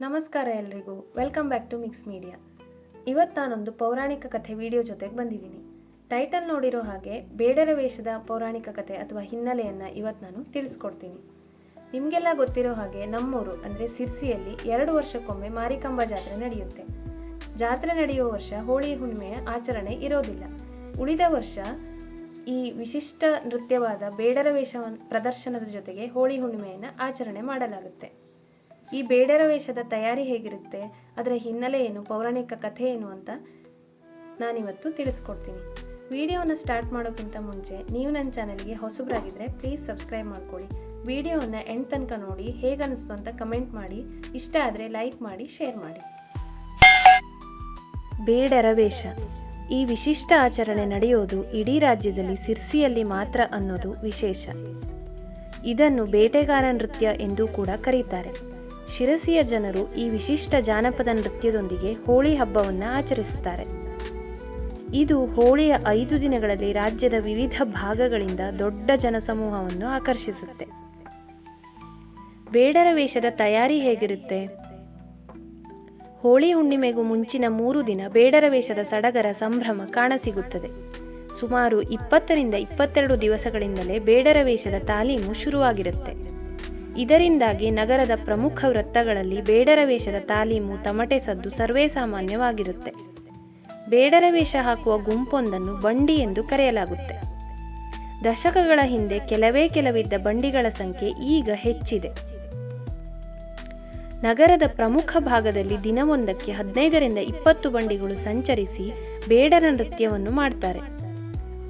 ನಮಸ್ಕಾರ ಎಲ್ರಿಗೂ. Welcome back to mix media ಇವತ್ತು ನಾನೊಂದು ಪೌರಾಣಿಕ ಕಥೆ ವಿಡಿಯೋ ಜೊತೆಗೆ ಬಂದಿದ್ದೀನಿ. ಟೈಟಲ್ ನೋಡಿರೋ ಹಾಗೆ ಬೇಡರ ವೇಷದ ಪೌರಾಣಿಕ ಕಥೆ ಅಥವಾ ಹಿನ್ನೆಲೆಯನ್ನು ಇವತ್ತು ನಾನು ತಿಳಿಸ್ಕೊಡ್ತೀನಿ. ನಿಮಗೆಲ್ಲ ಗೊತ್ತಿರೋ ಹಾಗೆ ನಮ್ಮೂರು ಅಂದರೆ ಸಿರ್ಸಿಯಲ್ಲಿ ಎರಡು ವರ್ಷಕ್ಕೊಮ್ಮೆ ಮಾರಿಕಂಬ ಜಾತ್ರೆ ನಡೆಯುತ್ತೆ. ಜಾತ್ರೆ ನಡೆಯುವ ವರ್ಷ ಹೋಳಿ ಹುಣ್ಣಿಮೆಯ ಆಚರಣೆ ಇರೋದಿಲ್ಲ. ಉಳಿದ ವರ್ಷ ಈ ವಿಶಿಷ್ಟ ನೃತ್ಯವಾದ ಬೇಡರ ವೇಷ ಪ್ರದರ್ಶನದ ಜೊತೆಗೆ ಹೋಳಿ ಹುಣ್ಣಿಮೆಯನ್ನು ಆಚರಣೆ ಮಾಡಲಾಗುತ್ತೆ. ಈ ಬೇಡರ ವೇಷದ ತಯಾರಿ ಹೇಗಿರುತ್ತೆ? ಅದರ ಹಿನ್ನೆಲೆ ಏನು? ಪೌರಾಣಿಕ ಕಥೆ ಏನು ಅಂತ ನಾನಿವತ್ತು ತಿಳಿಸ್ಕೊಡ್ತೀನಿ. ವಿಡಿಯೋನ ಸ್ಟಾರ್ಟ್ ಮಾಡೋಕ್ಕಿಂತ ಮುಂಚೆ ನೀವು ನನ್ನ ಚಾನಲ್ಗೆ ಹೊಸಬರಾಗಿದ್ದರೆ ಪ್ಲೀಸ್ ಸಬ್ಸ್ಕ್ರೈಬ್ ಮಾಡ್ಕೊಳ್ಳಿ. ವಿಡಿಯೋನ ಎಂಡ್ ತನಕ ನೋಡಿ ಹೇಗನ್ನಿಸ್ತು ಅಂತ ಕಮೆಂಟ್ ಮಾಡಿ, ಇಷ್ಟ ಆದರೆ ಲೈಕ್ ಮಾಡಿ, ಶೇರ್ ಮಾಡಿ. ಬೇಡರ ವೇಷ. ಈ ವಿಶಿಷ್ಟ ಆಚರಣೆ ನಡೆಯೋದು ಇಡೀ ರಾಜ್ಯದಲ್ಲಿ ಸಿರ್ಸಿಯಲ್ಲಿ ಮಾತ್ರ ಅನ್ನೋದು ವಿಶೇಷ. ಇದನ್ನು ಬೇಟೆಗಾರ ನೃತ್ಯ ಎಂದು ಕೂಡ ಕರೀತಾರೆ. ಶಿರಸಿಯ ಜನರು ಈ ವಿಶಿಷ್ಟ ಜಾನಪದ ನೃತ್ಯದೊಂದಿಗೆ ಹೋಳಿ ಹಬ್ಬವನ್ನು ಆಚರಿಸುತ್ತಾರೆ. ಇದು ಹೋಳಿಯ ಐದು ದಿನಗಳಲ್ಲಿ ರಾಜ್ಯದ ವಿವಿಧ ಭಾಗಗಳಿಂದ ದೊಡ್ಡ ಜನಸಮೂಹವನ್ನು ಆಕರ್ಷಿಸುತ್ತೆ. ಬೇಡರ ವೇಷದ ತಯಾರಿ ಹೇಗಿರುತ್ತೆ? ಹೋಳಿ ಹುಣ್ಣಿಮೆಗೂ ಮುಂಚಿನ ಮೂರು ದಿನ ಬೇಡರ ವೇಷದ ಸಡಗರ ಸಂಭ್ರಮ ಕಾಣಸಿಗುತ್ತದೆ. ಸುಮಾರು ಇಪ್ಪತ್ತರಿಂದ ಇಪ್ಪತ್ತೆರಡು ದಿವಸಗಳಿಂದಲೇ ಬೇಡರ ವೇಷದ ತಾಲೀಮು ಶುರುವಾಗಿರುತ್ತೆ. ಇದರಿಂದಾಗಿ ನಗರದ ಪ್ರಮುಖ ವೃತ್ತಗಳಲ್ಲಿ ಬೇಡರ ವೇಷದ ತಾಲೀಮು ತಮಟೆ ಸದ್ದು ಸರ್ವೇ ಸಾಮಾನ್ಯವಾಗಿರುತ್ತೆ. ಬೇಡರ ವೇಷ ಹಾಕುವ ಗುಂಪೊಂದನ್ನು ಬಂಡಿ ಎಂದು ಕರೆಯಲಾಗುತ್ತೆ. ದಶಕಗಳ ಹಿಂದೆ ಕೆಲವೇ ಕೆಲವಿದ್ದ ಬಂಡಿಗಳ ಸಂಖ್ಯೆ ಈಗ ಹೆಚ್ಚಿದೆ. ನಗರದ ಪ್ರಮುಖ ಭಾಗದಲ್ಲಿ ದಿನವೊಂದಕ್ಕೆ ಹದಿನೈದರಿಂದ ಇಪ್ಪತ್ತು ಬಂಡಿಗಳು ಸಂಚರಿಸಿ ಬೇಡರ ನೃತ್ಯವನ್ನು ಮಾಡ್ತಾರೆ.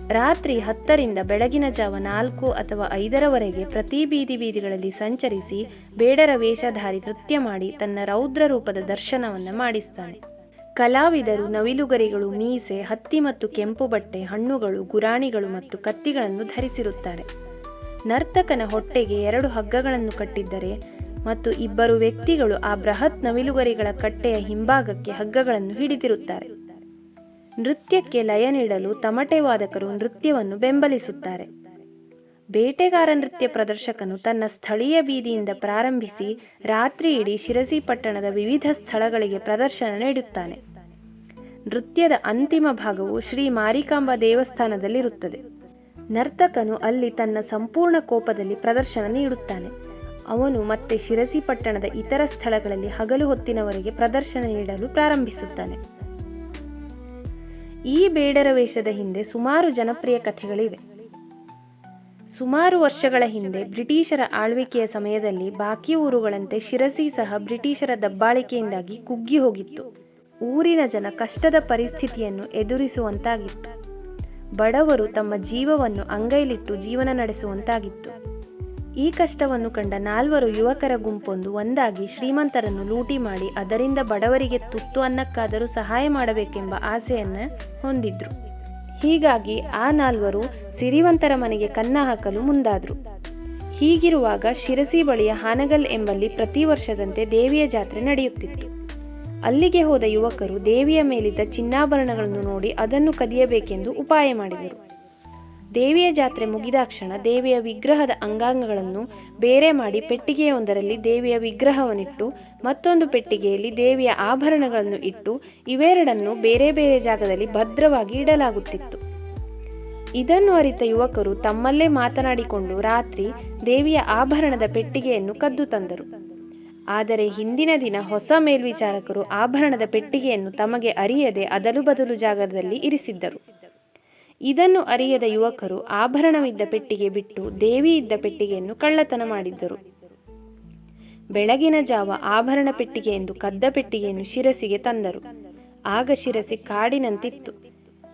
ರಾತ್ರಿ ಹತ್ತರಿಂದ ಬೆಳಗಿನ ಜಾವ ನಾಲ್ಕು ಅಥವಾ ಐದರವರೆಗೆ ಪ್ರತಿ ಬೀದಿ ಬೀದಿಗಳಲ್ಲಿ ಸಂಚರಿಸಿ ಬೇಡರ ವೇಷಧಾರಿ ನೃತ್ಯ ಮಾಡಿ ತನ್ನ ರೌದ್ರ ರೂಪದ ದರ್ಶನವನ್ನು ಮಾಡಿಸ್ತಾನೆ. ಕಲಾವಿದರು ನವಿಲುಗರಿಗಳು ಮೀಸೆ, ಹತ್ತಿ ಮತ್ತು ಕೆಂಪು ಬಟ್ಟೆ, ಹಣ್ಣುಗಳು, ಗುರಾಣಿಗಳು ಮತ್ತು ಕತ್ತಿಗಳನ್ನು ಧರಿಸಿರುತ್ತಾರೆ. ನರ್ತಕನ ಹೊಟ್ಟೆಗೆ ಎರಡು ಹಗ್ಗಗಳನ್ನು ಕಟ್ಟಿದ್ದರೆ ಮತ್ತು ಇಬ್ಬರು ವ್ಯಕ್ತಿಗಳು ಆ ಬೃಹತ್ ನವಿಲುಗರಿಗಳ ಕಟ್ಟೆಯ ಹಿಂಭಾಗಕ್ಕೆ ಹಗ್ಗಗಳನ್ನು ಹಿಡಿದಿರುತ್ತಾರೆ. ನೃತ್ಯಕ್ಕೆ ಲಯ ನೀಡಲು ತಮಟೆ ವಾದಕರು ನೃತ್ಯವನ್ನು ಬೆಂಬಲಿಸುತ್ತಾರೆ. ಬೇಟೆಗಾರ ನೃತ್ಯ ಪ್ರದರ್ಶಕನು ತನ್ನ ಸ್ಥಳೀಯ ಬೀದಿಯಿಂದ ಪ್ರಾರಂಭಿಸಿ ರಾತ್ರಿ ಇಡೀ ಶಿರಸಿ ಪಟ್ಟಣದ ವಿವಿಧ ಸ್ಥಳಗಳಿಗೆ ಪ್ರದರ್ಶನ ನೀಡುತ್ತಾನೆ. ನೃತ್ಯದ ಅಂತಿಮ ಭಾಗವು ಶ್ರೀ ಮಾರಿಕಾಂಬಾ ದೇವಸ್ಥಾನದಲ್ಲಿರುತ್ತದೆ. ನರ್ತಕನು ಅಲ್ಲಿ ತನ್ನ ಸಂಪೂರ್ಣ ಕೋಪದಲ್ಲಿ ಪ್ರದರ್ಶನ ನೀಡುತ್ತಾನೆ. ಅವನು ಮತ್ತೆ ಶಿರಸಿ ಪಟ್ಟಣದ ಇತರ ಸ್ಥಳಗಳಲ್ಲಿ ಹಗಲು ಹೊತ್ತಿನವರೆಗೆ ಪ್ರದರ್ಶನ ನೀಡಲು ಪ್ರಾರಂಭಿಸುತ್ತಾನೆ. ಈ ಬೇಡರ ವೇಷದ ಹಿಂದೆ ಸುಮಾರು ಜನಪ್ರಿಯ ಕಥೆಗಳಿವೆ. ಸುಮಾರು ವರ್ಷಗಳ ಹಿಂದೆ ಬ್ರಿಟಿಷರ ಆಳ್ವಿಕೆಯ ಸಮಯದಲ್ಲಿ ಬಾಕಿ ಊರುಗಳಂತೆ ಶಿರಸಿ ಸಹ ಬ್ರಿಟಿಷರ ದಬ್ಬಾಳಿಕೆಯಿಂದಾಗಿ ಕುಗ್ಗಿ ಹೋಗಿತ್ತು. ಊರಿನ ಜನ ಕಷ್ಟದ ಪರಿಸ್ಥಿತಿಯನ್ನು ಎದುರಿಸುವಂತಾಗಿತ್ತು. ಬಡವರು ತಮ್ಮ ಜೀವವನ್ನು ಅಂಗೈಲಿಟ್ಟು ಜೀವನ ನಡೆಸುವಂತಾಗಿತ್ತು. ಈ ಕಷ್ಟವನ್ನು ಕಂಡ ನಾಲ್ವರು ಯುವಕರ ಗುಂಪೊಂದು ಒಂದಾಗಿ ಶ್ರೀಮಂತರನ್ನು ಲೂಟಿ ಮಾಡಿ ಅದರಿಂದ ಬಡವರಿಗೆ ತುತ್ತು ಅನ್ನಕ್ಕಾದರೂ ಸಹಾಯ ಮಾಡಬೇಕೆಂಬ ಆಸೆಯನ್ನು ಹೊಂದಿದ್ರು. ಹೀಗಾಗಿ ಆ ನಾಲ್ವರು ಸಿರಿವಂತರ ಮನೆಗೆ ಕನ್ನ ಹಾಕಲು ಮುಂದಾದರು. ಹೀಗಿರುವಾಗ ಶಿರಸಿ ಬಳಿಯ ಹಾನಗಲ್ ಎಂಬಲ್ಲಿ ಪ್ರತಿ ವರ್ಷದಂತೆ ದೇವಿಯ ಜಾತ್ರೆ ನಡೆಯುತ್ತಿತ್ತು. ಅಲ್ಲಿಗೆ ಹೋದ ಯುವಕರು ದೇವಿಯ ಮೇಲಿದ್ದ ಚಿನ್ನಾಭರಣಗಳನ್ನು ನೋಡಿ ಅದನ್ನು ಕದಿಯಬೇಕೆಂದು ಉಪಾಯ ಮಾಡಿದರು. ದೇವಿಯ ಜಾತ್ರೆ ಮುಗಿದಾಕ್ಷಣ ದೇವಿಯ ವಿಗ್ರಹದ ಅಂಗಾಂಗಗಳನ್ನು ಬೇರೆ ಮಾಡಿ ಪೆಟ್ಟಿಗೆಯೊಂದರಲ್ಲಿ ದೇವಿಯ ವಿಗ್ರಹವನ್ನಿಟ್ಟು, ಮತ್ತೊಂದು ಪೆಟ್ಟಿಗೆಯಲ್ಲಿ ದೇವಿಯ ಆಭರಣಗಳನ್ನು ಇಟ್ಟು, ಇವೆರಡನ್ನು ಬೇರೆ ಬೇರೆ ಜಾಗದಲ್ಲಿ ಭದ್ರವಾಗಿ ಇಡಲಾಗುತ್ತಿತ್ತು. ಇದನ್ನು ಅರಿತ ಯುವಕರು ತಮ್ಮಲ್ಲೇ ಮಾತನಾಡಿಕೊಂಡು ರಾತ್ರಿ ದೇವಿಯ ಆಭರಣದ ಪೆಟ್ಟಿಗೆಯನ್ನು ಕದ್ದು ತಂದರು. ಆದರೆ ಹಿಂದಿನ ದಿನ ಹೊಸ ಮೇಲ್ವಿಚಾರಕರು ಆಭರಣದ ಪೆಟ್ಟಿಗೆಯನ್ನು ತಮಗೆ ಅರಿಯದೆ ಅದಲು ಬದಲು ಜಾಗದಲ್ಲಿ ಇರಿಸಿದ್ದರು. ಇದನ್ನು ಅರಿಯದ ಯುವಕರು ಆಭರಣವಿದ್ದ ಪೆಟ್ಟಿಗೆ ಬಿಟ್ಟು ದೇವಿ ಇದ್ದ ಪೆಟ್ಟಿಗೆಯನ್ನು ಕಳ್ಳತನ ಮಾಡಿದ್ದರು. ಬೆಳಗಿನ ಜಾವ ಆಭರಣ ಪೆಟ್ಟಿಗೆ ಎಂದು ಕದ್ದ ಪೆಟ್ಟಿಗೆಯನ್ನು ಶಿರಸಿಗೆ ತಂದರು. ಆಗ ಶಿರಸಿ ಕಾಡಿನಂತಿತ್ತು.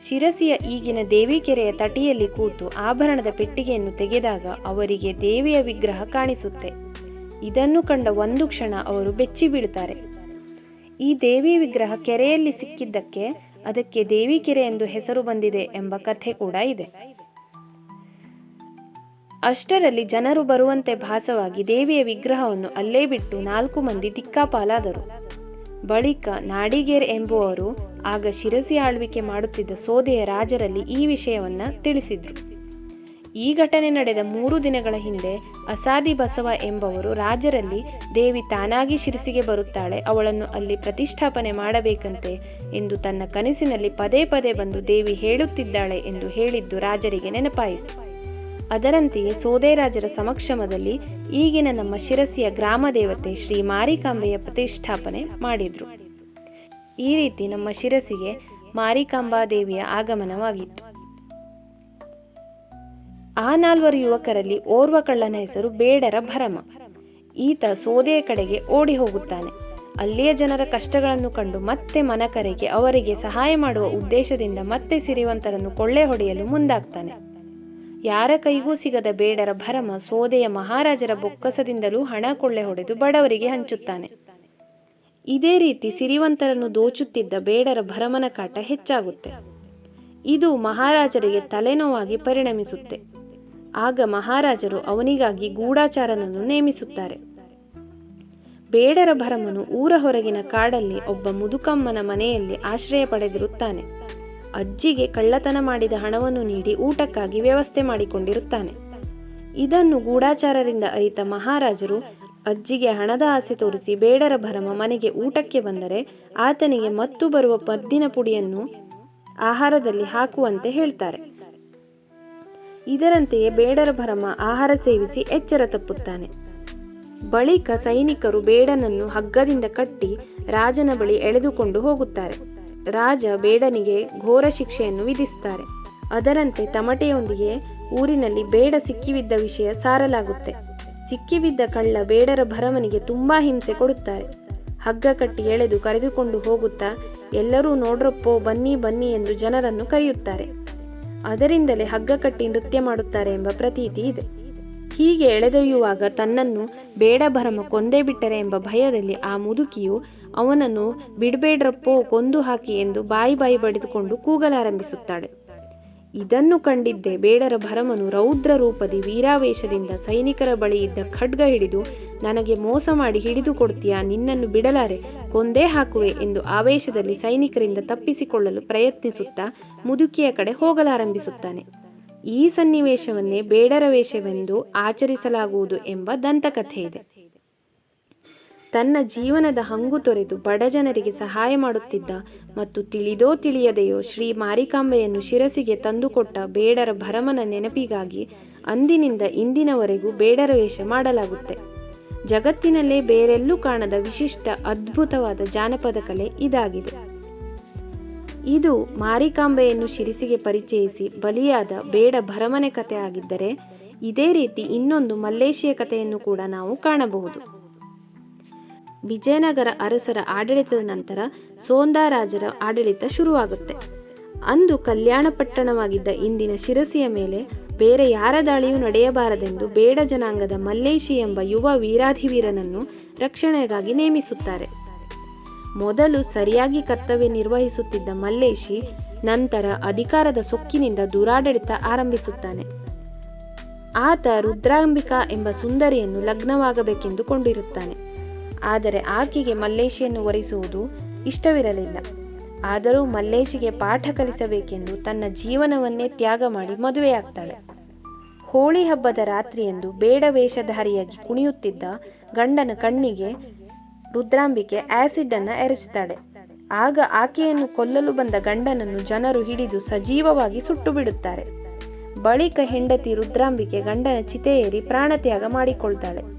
ಶಿರಸಿಯ ಈಗಿನ ದೇವಿಕೆರೆಯ ತಟಿಯಲ್ಲಿ ಕೂತು ಆಭರಣದ ಪೆಟ್ಟಿಗೆಯನ್ನು ತೆಗೆದಾಗ ಅವರಿಗೆ ದೇವಿಯ ವಿಗ್ರಹ ಕಾಣಿಸುತ್ತೆ. ಇದನ್ನು ಕಂಡ ಒಂದು ಕ್ಷಣ ಅವರು ಬೆಚ್ಚಿ ಬೀಳ್ತಾರೆ ಈ ದೇವಿ ವಿಗ್ರಹ ಕೆರೆಯಲ್ಲಿ ಸಿಕ್ಕಿದ್ದಕ್ಕೆ ಅದಕ್ಕೆ ದೇವಿ ಕೆರೆ ಎಂದು ಹೆಸರು ಬಂದಿದೆ ಎಂಬ ಕಥೆ ಕೂಡ ಇದೆ. ಅಷ್ಟರಲ್ಲಿ ಜನರು ಬರುವಂತೆ ಭಾಸವಾಗಿ ದೇವಿಯ ವಿಗ್ರಹವನ್ನು ಅಲ್ಲೇ ಬಿಟ್ಟು ನಾಲ್ಕು ಮಂದಿ ದಿಕ್ಕಾಪಾಲಾದರು ಬಳಿಕ ನಾಡಿಗೇರ್ ಎಂಬುವರು ಆಗ ಶಿರಸಿ ಆಳ್ವಿಕೆ ಮಾಡುತ್ತಿದ್ದ ಸೋದೆಯ ರಾಜರಲ್ಲಿ ಈ ವಿಷಯವನ್ನ ತಿಳಿಸಿದ್ರು. ಈ ಘಟನೆ ನಡೆದ ಮೂರು ದಿನಗಳ ಹಿಂದೆ ಅಸಾದಿ ಬಸವ ಎಂಬವರು ರಾಜರಲ್ಲಿ ದೇವಿ ತಾನಾಗಿ ಶಿರಸಿಗೆ ಬರುತ್ತಾಳೆ, ಅವಳನ್ನು ಅಲ್ಲಿ ಪ್ರತಿಷ್ಠಾಪನೆ ಮಾಡಬೇಕಂತೆ ಎಂದು ತನ್ನ ಕನಸಿನಲ್ಲಿ ಪದೇ ಪದೇ ಬಂದು ದೇವಿ ಹೇಳುತ್ತಿದ್ದಾಳೆ ಎಂದು ಹೇಳಿದ್ದು ರಾಜರಿಗೆ ನೆನಪಾಯಿತು. ಅದರಂತೆಯೇ ಸೋದೆರಾಜರ ಸಮಕ್ಷಮದಲ್ಲಿ ಈಗಿನ ನಮ್ಮ ಶಿರಸಿಯ ಗ್ರಾಮ ದೇವತೆ ಶ್ರೀ ಮಾರಿಕಾಂಬೆಯ ಪ್ರತಿಷ್ಠಾಪನೆ ಮಾಡಿದ್ರು. ಈ ರೀತಿ ನಮ್ಮ ಶಿರಸಿಗೆ ಮಾರಿಕಾಂಬಾ ದೇವಿಯ ಆಗಮನವಾಗಿತ್ತು. ಆ ನಾಲ್ವರು ಯುವಕರಲ್ಲಿ ಓರ್ವ ಕಳ್ಳನ ಹೆಸರು ಬೇಡರ ಭರಮ. ಈತ ಸೋದೆಯ ಕಡೆಗೆ ಓಡಿ ಹೋಗುತ್ತಾನೆ. ಅಲ್ಲಿಯ ಜನರ ಕಷ್ಟಗಳನ್ನು ಕಂಡು ಮತ್ತೆ ಮನಕರೆಗೆ ಅವರಿಗೆ ಸಹಾಯ ಮಾಡುವ ಉದ್ದೇಶದಿಂದ ಮತ್ತೆ ಸಿರಿವಂತರನ್ನು ಕೊಳ್ಳೆ ಹೊಡೆಯಲು ಮುಂದಾಗ್ತಾನೆ. ಯಾರ ಕೈಗೂ ಸಿಗದ ಬೇಡರ ಭರಮ ಸೋದೆಯ ಮಹಾರಾಜರ ಬೊಕ್ಕಸದಿಂದಲೂ ಹಣ ಕೊಳ್ಳೆ ಹೊಡೆದು ಬಡವರಿಗೆ ಹಂಚುತ್ತಾನೆ. ಇದೇ ರೀತಿ ಸಿರಿವಂತರನ್ನು ದೋಚುತ್ತಿದ್ದ ಬೇಡರ ಭರಮನ ಕಾಟ ಹೆಚ್ಚಾಗುತ್ತೆ. ಇದು ಮಹಾರಾಜರಿಗೆ ತಲೆನೋವಾಗಿ ಪರಿಣಮಿಸುತ್ತೆ. ಆಗ ಮಹಾರಾಜರು ಅವನಿಗಾಗಿ ಗೂಢಾಚಾರನನ್ನು ನೇಮಿಸುತ್ತಾರೆ. ಬೇಡರ ಭರಮನು ಊರ ಹೊರಗಿನ ಕಾಡಲ್ಲಿ ಒಬ್ಬ ಮುದುಕಮ್ಮನ ಮನೆಯಲ್ಲಿ ಆಶ್ರಯ ಪಡೆದಿರುತ್ತಾನೆ. ಅಜ್ಜಿಗೆ ಕಳ್ಳತನ ಮಾಡಿದ ಹಣವನ್ನು ನೀಡಿ ಊಟಕ್ಕಾಗಿ ವ್ಯವಸ್ಥೆ ಮಾಡಿಕೊಂಡಿರುತ್ತಾನೆ. ಇದನ್ನು ಗೂಢಾಚಾರರಿಂದ ಅರಿತ ಮಹಾರಾಜರು ಅಜ್ಜಿಗೆ ಹಣದ ಆಸೆ ತೋರಿಸಿ ಬೇಡರ ಭರಮ ಮನೆಗೆ ಊಟಕ್ಕೆ ಬಂದರೆ ಆತನಿಗೆ ಮತ್ತು ಬರುವ ಪದ್ದಿನ ಪುಡಿಯನ್ನು ಆಹಾರದಲ್ಲಿ ಹಾಕುವಂತೆ ಹೇಳ್ತಾರೆ. ಇದರಂತೆಯೇ ಬೇಡರ ಭರಮ ಆಹಾರ ಸೇವಿಸಿ ಎಚ್ಚರ ತಪ್ಪುತ್ತಾನೆ. ಬಳಿಕ ಸೈನಿಕರು ಬೇಡನನ್ನು ಹಗ್ಗದಿಂದ ಕಟ್ಟಿ ರಾಜನ ಬಳಿ ಎಳೆದುಕೊಂಡು ಹೋಗುತ್ತಾರೆ. ರಾಜ ಬೇಡನಿಗೆ ಘೋರ ಶಿಕ್ಷೆಯನ್ನು ವಿಧಿಸುತ್ತಾರೆ. ಅದರಂತೆ ತಮಟೆಯೊಂದಿಗೆ ಊರಿನಲ್ಲಿ ಬೇಡ ಸಿಕ್ಕಿಬಿದ್ದ ವಿಷಯ ಸಾರಲಾಗುತ್ತೆ. ಸಿಕ್ಕಿಬಿದ್ದ ಕಳ್ಳ ಬೇಡರ ಭರಮನಿಗೆ ತುಂಬಾ ಹಿಂಸೆ ಕೊಡುತ್ತಾರೆ. ಹಗ್ಗ ಕಟ್ಟಿ ಎಳೆದು ಕರೆದುಕೊಂಡು ಹೋಗುತ್ತಾ ಎಲ್ಲರೂ ನೋಡ್ರಪ್ಪೋ ಬನ್ನಿ ಬನ್ನಿ ಎಂದು ಜನರನ್ನು ಕರೆಯುತ್ತಾರೆ. ಅದರಿಂದಲೇ ಹಗ್ಗ ಕಟ್ಟಿ ನೃತ್ಯ ಮಾಡುತ್ತಾರೆ ಎಂಬ ಪ್ರತೀತಿ ಇದೆ. ಹೀಗೆ ಎಳೆದೊಯ್ಯುವಾಗ ತನ್ನನ್ನು ಬೇಡ ಭರಮ ಕೊಂದೇ ಬಿಟ್ಟರೆ ಎಂಬ ಭಯದಲ್ಲಿ ಆ ಮುದುಕಿಯು ಅವನನ್ನು ಬಿಡಬೇಡ್ರಪ್ಪೋ ಕೊಂದು ಹಾಕಿ ಎಂದು ಬಾಯಿ ಬಾಯಿ ಬಡಿದುಕೊಂಡು ಕೂಗಲಾರಂಭಿಸುತ್ತಾಳೆ. ಇದನ್ನು ಕಂಡಿದ್ದೇ ಬೇಡರ ಭರಮನು ರೌದ್ರ ರೂಪದಿ ವೀರಾವೇಶದಿಂದ ಸೈನಿಕರ ಬಳಿ ಇದ್ದ ಖಡ್ಗ ಹಿಡಿದು, ನನಗೆ ಮೋಸ ಮಾಡಿ ಹಿಡಿದು ಕೊಡ್ತೀಯಾ? ನಿನ್ನನ್ನು ಬಿಡಲಾರೆ, ಕೊಂದೇ ಹಾಕುವೆ ಎಂದು ಆವೇಶದಲ್ಲಿ ಸೈನಿಕರಿಂದ ತಪ್ಪಿಸಿಕೊಳ್ಳಲು ಪ್ರಯತ್ನಿಸುತ್ತಾ ಮುದುಕಿಯ ಕಡೆ ಹೋಗಲಾರಂಭಿಸುತ್ತಾನೆ. ಈ ಸನ್ನಿವೇಶವನ್ನೇ ಬೇಡರ ವೇಷವೆಂದು ಆಚರಿಸಲಾಗುವುದು ಎಂಬ ದಂತಕಥೆ ಇದೆ ತನ್ನ ಜೀವನದ ಹಂಗು ತೊರೆದು ಬಡ ಜನರಿಗೆ ಸಹಾಯ ಮಾಡುತ್ತಿದ್ದ ಮತ್ತು ತಿಳಿದೋ ತಿಳಿಯದೆಯೋ ಶ್ರೀ ಮಾರಿಕಾಂಬೆಯನ್ನು ಶಿರಸಿಗೆ ತಂದುಕೊಟ್ಟ ಬೇಡರ ಭರಮನ ನೆನಪಿಗಾಗಿ ಅಂದಿನಿಂದ ಇಂದಿನವರೆಗೂ ಬೇಡರ ವೇಷ ಮಾಡಲಾಗುತ್ತೆ. ಜಗತ್ತಿನಲ್ಲೇ ಬೇರೆಲ್ಲೂ ಕಾಣದ ವಿಶಿಷ್ಟ ಅದ್ಭುತವಾದ ಜಾನಪದ ಕಲೆ ಇದಾಗಿದೆ. ಇದು ಮಾರಿಕಾಂಬೆಯನ್ನು ಶಿರಸಿಗೆ ಪರಿಚಯಿಸಿ ಬಲಿಯಾದ ಬೇಡ ಭರಮನೆ ಕಥೆ ಆಗಿದ್ದರೆ ಇದೇ ರೀತಿ ಇನ್ನೊಂದು ಮಲ್ಲೇಶಿಯ ಕಥೆಯನ್ನು ಕೂಡ ನಾವು ಕಾಣಬಹುದು. ವಿಜಯನಗರ ಅರಸರ ಆಡಳಿತದ ನಂತರ ಸೋಂದಾರಾಜರ ಆಡಳಿತ ಶುರುವಾಗುತ್ತೆ. ಅಂದು ಕಲ್ಯಾಣ ಪಟ್ಟಣವಾಗಿದ್ದ ಇಂದಿನ ಶಿರಸಿಯ ಮೇಲೆ ಬೇರೆ ಯಾರ ದಾಳಿಯೂ ನಡೆಯಬಾರದೆಂದು ಬೇಡ ಜನಾಂಗದ ಮಲ್ಲೇಶಿ ಎಂಬ ಯುವ ವೀರಾಧಿವೀರನನ್ನು ರಕ್ಷಣೆಗಾಗಿ ನೇಮಿಸುತ್ತಾರೆ. ಮೊದಲು ಸರಿಯಾಗಿ ಕರ್ತವ್ಯ ನಿರ್ವಹಿಸುತ್ತಿದ್ದ ಮಲ್ಲೇಶಿ ನಂತರ ಅಧಿಕಾರದ ಸೊಕ್ಕಿನಿಂದ ದುರಾಡಳಿತ ಆರಂಭಿಸುತ್ತಾನೆ. ಆತ ರುದ್ರಾಂಬಿಕಾ ಎಂಬ ಸುಂದರಿಯನ್ನು ಲಗ್ನವಾಗಬೇಕೆಂದು ಕೊಂಡಿರುತ್ತಾನೆ. ಆದರೆ ಆಕೆಗೆ ಮಲ್ಲೇಶಿಯನ್ನು ಒರೆಸುವುದು ಇಷ್ಟವಿರಲಿಲ್ಲ. ಆದರೂ ಮಲ್ಲೇಶಿಗೆ ಪಾಠ ಕಲಿಸಬೇಕೆಂದು ತನ್ನ ಜೀವನವನ್ನೇ ತ್ಯಾಗ ಮಾಡಿ ಮದುವೆಯಾಗ್ತಾಳೆ. ಹೋಳಿ ಹಬ್ಬದ ರಾತ್ರಿಯಂದು ಬೇಡ ವೇಷಧಾರಿಯಾಗಿ ಕುಣಿಯುತ್ತಿದ್ದ ಗಂಡನ ಕಣ್ಣಿಗೆ ರುದ್ರಾಂಬಿಕೆ ಆಸಿಡ್ ಅನ್ನು ಎರಚುತ್ತಾಳೆ. ಆಗ ಆಕೆಯನ್ನು ಕೊಲ್ಲಲು ಬಂದ ಗಂಡನನ್ನು ಜನರು ಹಿಡಿದು ಸಜೀವವಾಗಿ ಸುಟ್ಟು ಬಿಡುತ್ತಾರೆ ಬಳಿಕ ಹೆಂಡತಿ ರುದ್ರಾಂಬಿಕೆ ಗಂಡನ ಚಿತೆಯೇರಿ ಪ್ರಾಣತ್ಯಾಗ ಮಾಡಿಕೊಳ್ತಾಳೆ.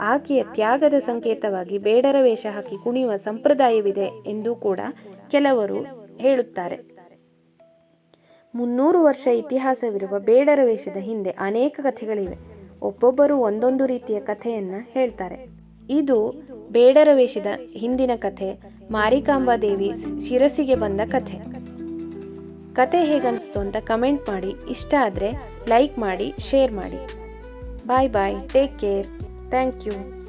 ಆಕೆಯ ತ್ಯಾಗದ ಸಂಕೇತವಾಗಿ ಬೇಡರ ವೇಷ ಹಾಕಿ ಕುಣಿಯುವ ಸಂಪ್ರದಾಯವಿದೆ ಎಂದು ಕೂಡ ಕೆಲವರು ಹೇಳುತ್ತಾರೆ. ಮುನ್ನೂರು ವರ್ಷ ಇತಿಹಾಸವಿರುವ ಬೇಡರ ವೇಷದ ಹಿಂದೆ ಅನೇಕ ಕಥೆಗಳಿವೆ. ಒಬ್ಬೊಬ್ಬರು ಒಂದೊಂದು ರೀತಿಯ ಕಥೆಯನ್ನ ಹೇಳ್ತಾರೆ. ಇದು ಬೇಡರ ವೇಷದ ಹಿಂದಿನ ಕಥೆ, ಮಾರಿಕಾಂಬಾ ದೇವಿ ಶಿರಸಿಗೆ ಬಂದ ಕಥೆ. ಕತೆ ಹೇಗನ್ನಿಸ್ತು ಅಂತ ಕಮೆಂಟ್ ಮಾಡಿ, ಇಷ್ಟ ಆದರೆ ಲೈಕ್ ಮಾಡಿ, ಶೇರ್ ಮಾಡಿ. Bye bye, take care. Thank you.